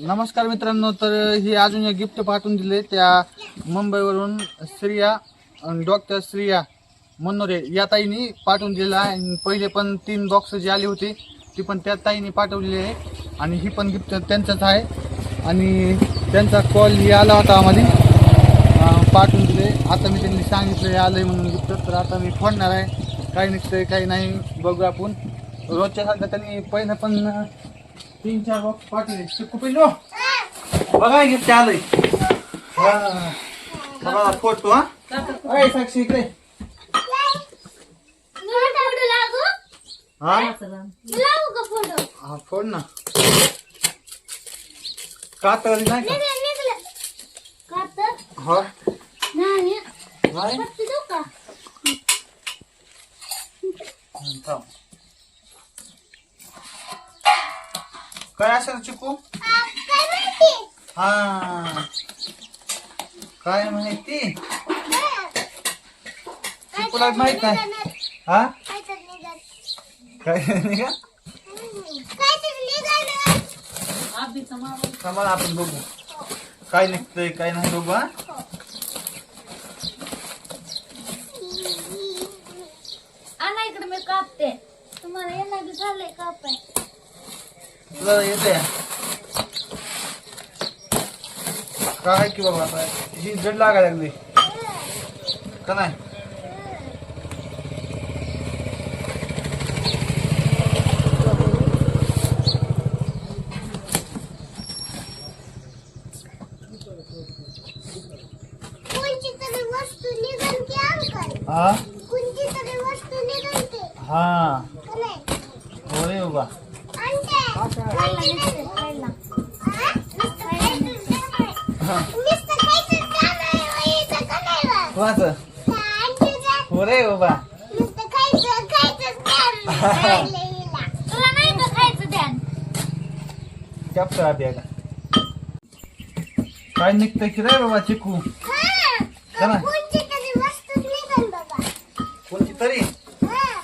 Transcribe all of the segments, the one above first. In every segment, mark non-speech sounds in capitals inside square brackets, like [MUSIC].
नमस्कार मित्रांनो तर ही अजून एक गिफ्ट पाठवून दिले त्या मुंबईवरून श्रिया डॉक्टर श्रिया मनोरे या ताईनी पाठवून दिलेलं आहे. आणि पहिले पण तीन बॉक्स जी आली होती ती पण त्या ताईने पाठवलेली आहे. आणि ही पण गिफ्ट त्यांचंच आहे. आणि त्यांचा कॉल ही आला होता आम्हाला. पाठवून दिले. आता मी त्यांनी सांगितलं हे आहे म्हणून गिफ्ट तर आता मी फोडणार आहे. काही निघतंय काही नाही बघू आपण. रोजच्या सारखं त्यांनी पहिलं पण तीन चार बॉक्स पाठवले चिक्कू पिल्लो बघा गिफ्ट आलंय. हा. फोटो हा. अय, साक्षी इकडे. हा? हा फोड ना. कातळी नाही का? हा? नाही हं, थांब. काय असेल चिकू? हा. काय माहिती चिकूला माहीत नाही. हा? काय नाही थांबा आपण बघू. काय निघतंय काय नाही बघू हा? आणा इकडे मी कापते. तुम्हाला येणार झालंय कापाय. येते काय की बाबा आता? ही जड लागायला लागली. का नाही? हा? हा? हो रे बाबा. कोणाचं हो रे बाबा नुसतं खायचं, खायचंच काम आहे हिला. तुला नाही का खायचं ध्यान कॅप्चर आधी का काय निघतंय की रे बाबा चिकू हा. चला. कोणची तरी वस्तू निघन बाबा कोणती तरी हा.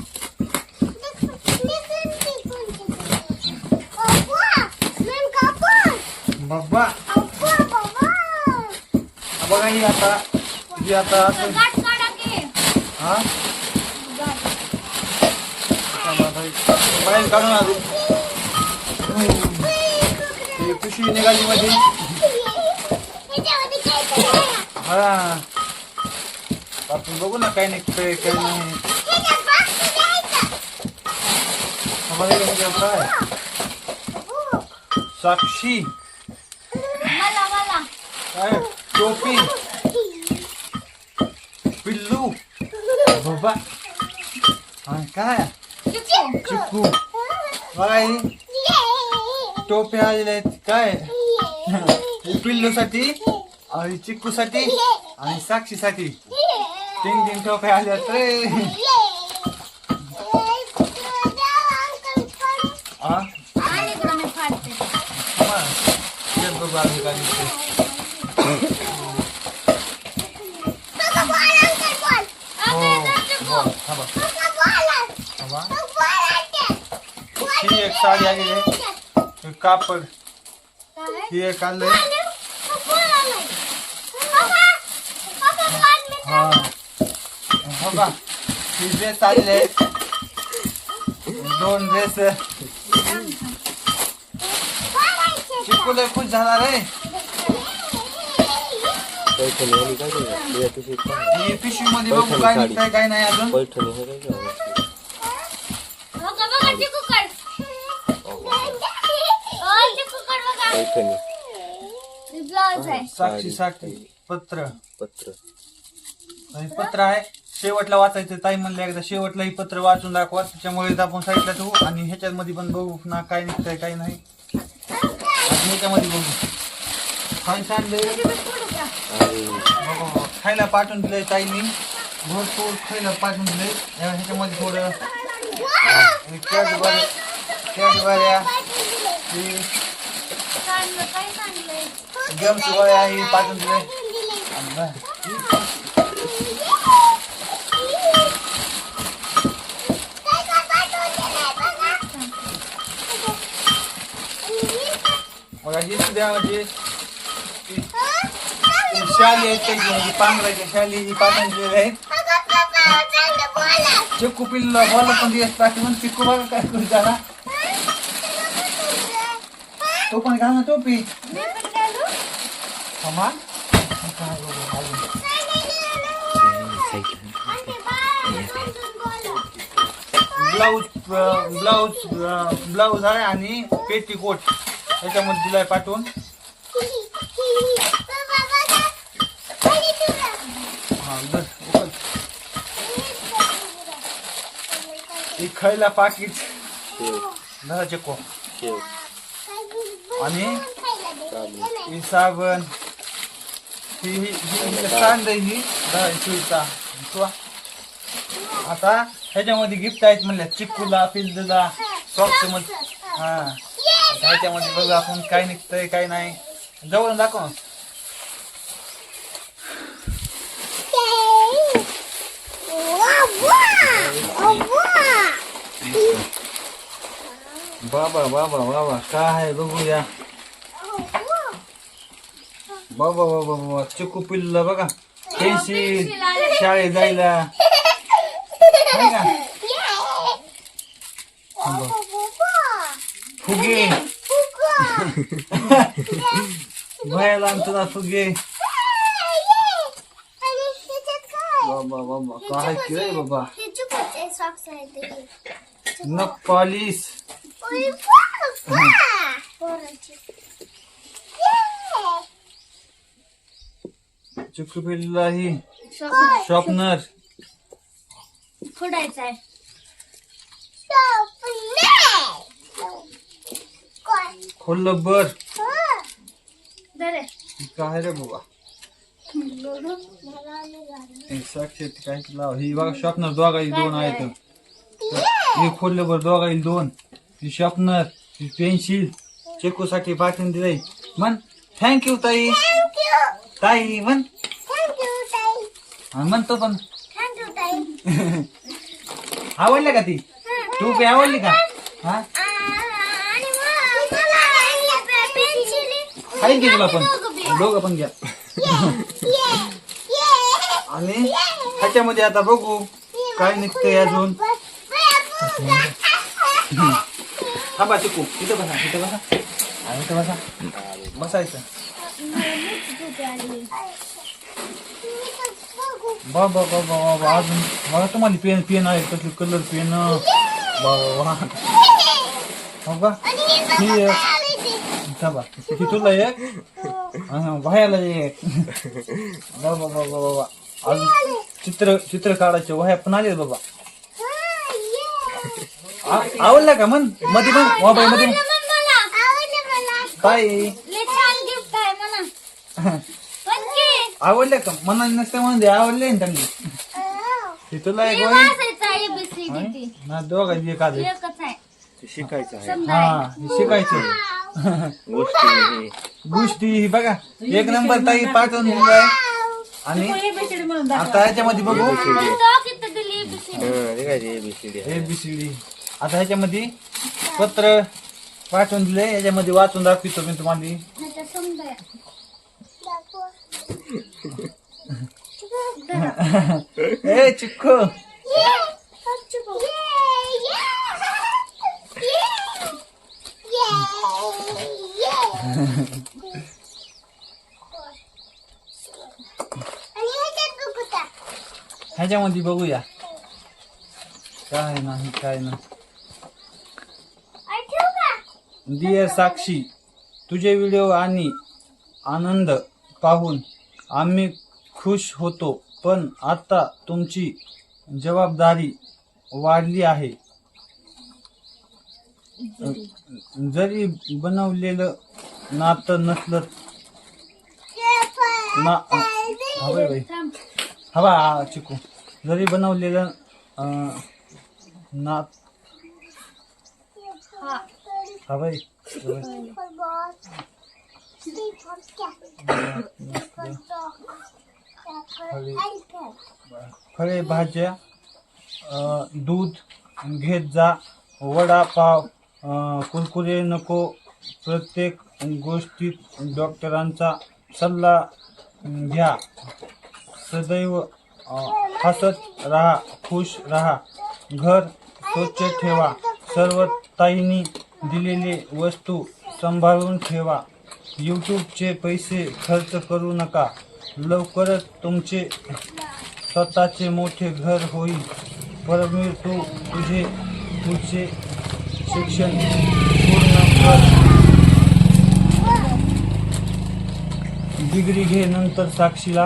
निघ- निघन की कोणची तरी. अप्पा, नेमकं अप्पा. बाबा अप्पा, बाबा. हा बघा ही आता ही? आता. हा. बाहेर काढून आलो पिशवी निघाली मध्ये. हा. आपण बघू ना काय नाही. म्हणजे काय? हो. साक्षी काय? टोपी [LAUGHS] पिल्लू बाबा हा बघा ही टोपी आलेले आहेत काय? ही पिल्लूसाठी आणि चिक्कूसाठी आणि साक्षीसाठी तीन तीन टोप्या आल्या रे. हा. बघू आम्ही काय एक साडी आलेली आहे हे। कापड ही एक आलंय हा हो का ही ड्रेस आलेले आहेत दोन ड्रेस चिकूला खुश झाला रे पैठणी आणि काय केलं या पिशवीत काय ही पिशवी मध्ये बघू काय निघतंय काय नाही अजून पैठणी हे काय पैठणी. आहे. साक्षी साक्षी पत्र. पत्र. हे पत्र आहे. शेवटला वाचायचं. ताई म्हणलं एकदा शेवटला ही पत्र वाचून दाखवा. त्याच्यामुळे आपण साईडला ठेवू आणि ह्याच्यात मध्ये पण बघू ना काय निघतंय काय नाही. आणि ह्याच्यामध्ये बघू. सांगलंय आणि बघा, खायला पाठवून दिलंय ताईनी. भरपूर खायला पाठवून दिले ह्याच्यामध्ये थोडं कॅडबऱ्या कॅडबऱ्या ही गेम्स गोळ्या हे पाठवून दिले आणि बघ, बघा सुद्धा म्हणजे शाली आहेत त्याची म्हणजे पांघराच्या शाली ही पाठवून दिलेल्या आहेत अगं पप्पा बॉल पण दिवस टाकी म्हणून चिक्कू बघा काय करू त्याला? तो पण घाल ना टोपी मी आणि ब्लाऊज ब्लाऊज ब्लाऊज आहे आणि पेटीकोट. त्याच्यामध्ये दिलाय पाठवून पप्पा बघा. खाली ठेवला. हा बस उकल. ही खैला पाकिट. शेव चेको आणि? ही साबण. ही ही ही सांड ही. शिवता आता ह्याच्यामध्ये गिफ्ट आहेत म्हणल्या. चिक्कूला पिल्लूला सॉक्समध्ये. हा. ह्याच्यामध्ये बघू आपण काय निघतंय काय नाही. जवळ दाखव ना. बाबा बाबा बाबा काय आहे बघूया बाबा बाबा बाबा चिक्कू पिल्लूला बघा पेन्सिल शाळेत जायला आहे का फुगे भयाला आमचं फुगे बाबा बाबा काय केलंय बाबा सॉक्स आहेत नख पॉलिश चिक्कू पिल्लूला ही शॉपनर फोडायचा आहे खोल्लं बर दरे काय रे हे साक्षात काय लाव ही बघा शॉपनर दोघाही दोन आहेत हे खोललं बर दोघाही दोन ही शॉपनर ही पेन्सिल चेकू साठी पाठवून दिलंय म्हण थँक्यू ताई ताई म्हण हा, म्हणतो पण आवडलं का ती तू काही आवडली का हा खाईन की तुला पण दोघं पण घ्या आणि ह्याच्यामध्ये आता बघू काय निघतंय अजून? थांबा चिकू इथं बसा इथं बसा. हा, इथं बसा. बसायचं. बाबा बाबा बाबा अजून मला तुम्हाला पेन पेन आहे कसली कलर पेन बाबा हो का? ही एक. थांबा. ही तुला एक आणि वह्याला एक बाबा बाबा बाबा अजून चित्र चित्र काढायचे वह्या पण आले बाबा आ- आवडलं का मनमध्ये पण मोबाईल मध्ये पण. ताई गिफ्ट आहे म्हणा पण की आवडले का मनाने नसते म्हणून आवडले ना त्यांनी हे तुला एक वही. ना दोघांची एक आधी एकच आहे ते शिकायचं आहे हा हे शिकायचं गोष्टी हे गोष्टी ही बघा एक नंबर ताई पाठवून दिलाय आणि आता ह्याच्यामध्ये बघू? हा, ते काय ते ABCD आहे. A B C D. आता ह्याच्यामध्ये पत्र पाठवून दिले याच्यामध्ये वाचून दाखवतो मी तुम्हाला. [LAUGHS] [LAUGHS] ए चिक्कू. ह्याच्यामध्ये बघूया. काय नाही काय नाही. दिय साक्षी तुझे व्हिडिओ आणि आनंद पाहून आम्ही खुश होतो पण आता तुमची जबाबदारी वाढली आहे. जरी बनवलेलं नातं नसलं. ना हवं बाई. हवा चिकू. जरी बनवलेलं नात. हवं फळे भाज्या दूध घेत जा वडापाव कुरकुरे नको प्रत्येक गोष्टीत डॉक्टरांचा सल्ला घ्या. सदैव हसत राहा खुश राहा. घर स्वच्छ ठेवा. सर्व ताईंनी दिलेले वस्तू सांभाळून ठेवा. यूट्यूबचे पैसे खर्च करू नका. लवकरच तुमचे स्वतःचे मोठे घर होईल. परमीर तू तुझे पुढचे शिक्षण पूर्ण कर डिग्री घे नंतर साक्षीला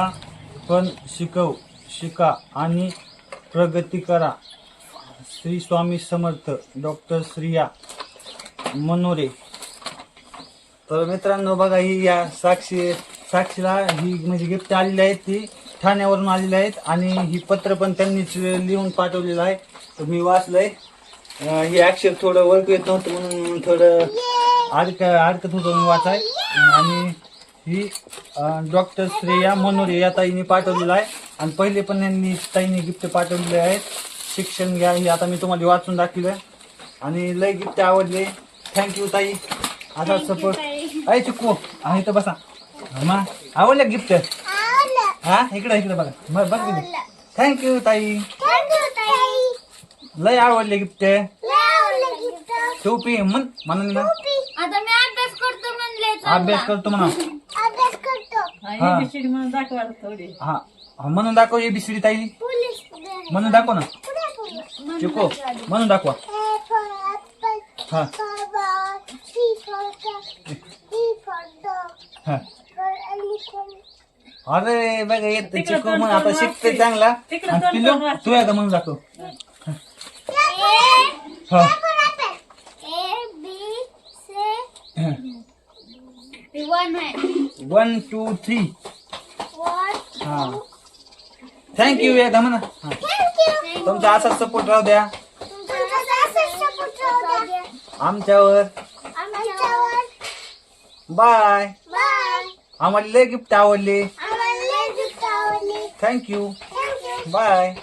पण शिकव शिका आणि प्रगती करा. श्री स्वामी समर्थ डॉक्टर श्रिया मनोरे. तर मित्रांनो बघा ही या साक्षी साक्षीला ही म्हणजे गिफ्ट आलेली आहेत ती ठाण्यावरून आलेली आहेत आणि ही पत्र पण त्यांनीच लिहून पाठवलेलं आहे. तर मी वाचलंय. हे अक्षर थोडं ओळखू येत नव्हतं म्हणून थोडं अडक अडकत होतं मी वाचाय. आणि ही डॉक्टर श्रेया मनोरे या ताईने पाठवलेलं आहे. आणि पहिले पण यांनी ताईने गिफ्ट पाठवलेले आहेत. शिक्षण घ्या हे आता मी तुम्हाला वाचून दाखवलं आणि लय गिफ्ट आवडले. थँक्यू ताई. आता सपोर्ट आहे चिक्कू. हा इथं बसा. मा आवडलं गिफ्ट. हा इकडे इकडे बघा. बघ बघ थँक्यू ताई. लय आवडले गिफ्ट. टोपी म्हण म्हणून ना. आता मी अभ्यास करतो म्हणले अभ्यास करतो म्हणा. हा. एबीसीडी म्हणून दाखवायला थोडी हा हा, म्हणून दाखव एबीसीडी ताई पोलीस म्हणून दाखव ना चिको म्हणून दाखवा हा हा. अरे बघा येत तिकडं चिकू दोन म्हण आता दोन शिकते वाजते. चांगला तिकडं आणि पिल्लू वाजते. तू एकदा म्हणून दाखव हा. A, B, C. ते आहे. वन टू थ्री हा. थँक्यू एकदा म्हणा. हा. तुमचा असाच सपोर्ट राहू द्या. आमच्यावर. आमच्यावर. बाय बाय आम्हाला लय गिफ्ट आवडले. आम्हाला लय gift आवडली. Thank you thank you bye